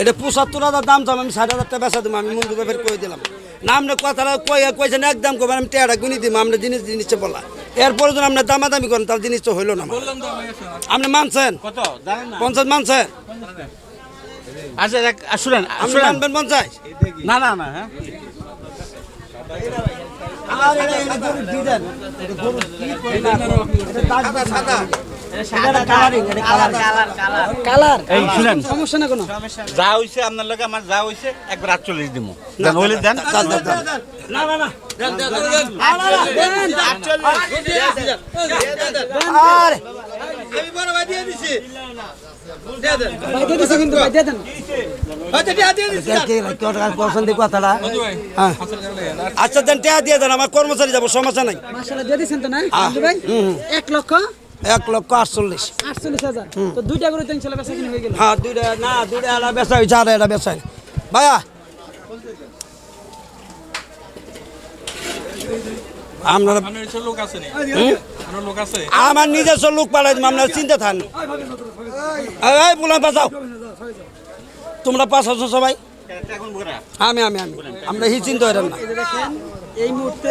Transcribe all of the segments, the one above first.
এটা পঁচাত্তর হাজার দাম চাম আমি ষাট হাজার টাকা বেচা দেবো আমি মন্দির ব্যাপারে কয়ে দিলাম। না আমরা কথাটা কয়ে কয়েছেন একদম করবেন আমি টেয়ারা গুনি দিব আমরা জিনিস জিনিসটা বলা। এরপরে যদি আপনার দামাদামি করেন তাহলে জিনিস তো হইল না আপনি মানছেন? কত? পঞ্চাশ মানছেন? আচ্ছা শুনেন আপনি মানবেন পঞ্চাশ? না না না হ্যাঁ। কালার এই শুনেন। সমস্যা না কোনো? যা হইছে আপনার লগে আমার যা হইছে একবার আটচল্লিশ দিব দেন হইলে দেন। দান, দান, দান। না না না আরে ভাই দিয়ে দিছে কিন্তু ভাই দিয়ে দেন পছন্দ কথাটা হ্যাঁ। আচ্ছা দেন টেয়া দিয়ে দেন আমার কর্মচারী যাব সমস্যা নাই এক লক্ষ এক লক্ষ আটচল্লিশ। আটচল্লিশ হাজার? তো দুইটা করে তো ইনশাল্লাহ বেচা কিনে হয়ে গেল? হ্যাঁ দুইটা না দুইটা বেচা হয়েছে আর বেচা। ভাইয়া। আপনারা? আমার লোক নিজস্ব লোক পালাই আপনার চিন্তা থান বললাম বাঁচাও। তোমরা পাঁচ আছো সবাই। আমি আমি আমি। আমরা হি চিন্তা করেন না। এই যে দেখেন এই মুহূর্তে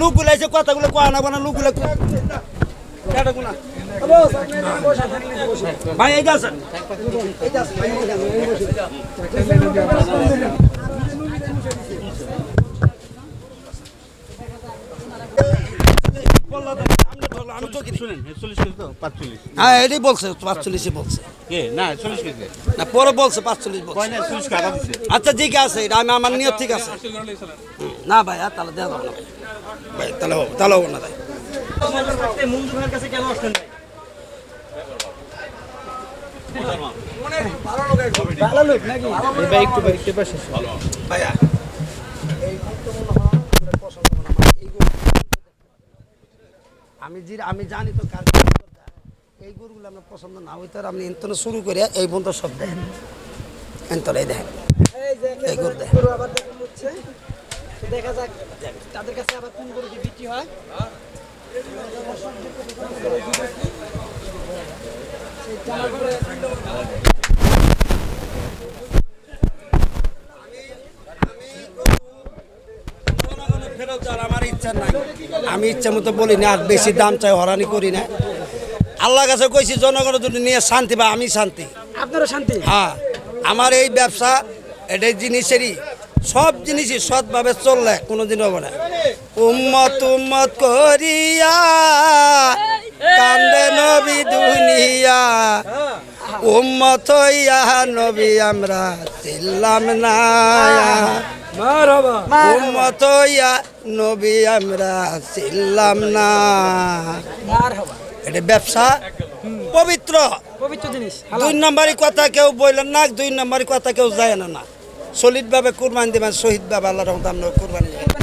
লোকগুলো এসে কথাগুলো কোয়া না ভাই তো শুনেন চল্লিশ কেজি তো পাঁচচল্লিশ। হ্যাঁ এটাই বলছে পাঁচচল্লিশই বলছে। কে? না চল্লিশ কেজি। না পরে বলছে পাঁচচল্লিশ বলছে। আচ্ছা ঠিক আছে এটা আমি আমার নিয়ত ঠিক আছে। না ভাই আর তাহলে দেওয়া যাবে না ভাই। ভাই তাহলে হবে তাহলে হবে না ভাই। ভাইয়া। আমি যে আমি জানি তো কার। এই গরুগুলো আপনার পছন্দ না হইতে আর আপনি এন্তনে শুরু করে এই পর্যন্ত সব দেখেন। এন্তনে এই দেখেন। এই গরু দেখেন। গরু আবার দেখুন হচ্ছে। তো দেখা যাক তাদের কাছে আবার কোন গরুটি বিক্রি হয়। ফেরত দেওয়ার আমার ইচ্ছা নাই আমি ইচ্ছা মতো বলি না আর বেশি দাম চাই হরানি করি না। আল্লাহ কাছে কইছি জনগণের জন্য নিয়ে শান্তি বা আমি শান্তি। আপনারও শান্তি? হ্যাঁ আমার এই ব্যবসা এটাই জিনিসেরই সব জিনিসই সৎভাবে চললে কোনোদিন হবে না। উম্মত উম্মত করিয়া কান্দে নবী দুনিয়া। উম্মত হইয়া নবী আমরা চিল্লাম না। উম্মত হইয়া নবী আমরা চিল্লাম না। এটা ব্যবসা পবিত্র। পবিত্র জিনিস দুই নম্বরই কথা কেউ বললেন না দুই নম্বরই কথা কেউ যায় না না। সলিড ভাবে কুরবানি দেবেন শহীদ ভাবে আল্লাহ রহমত আমরা কুরবানি দেবেন।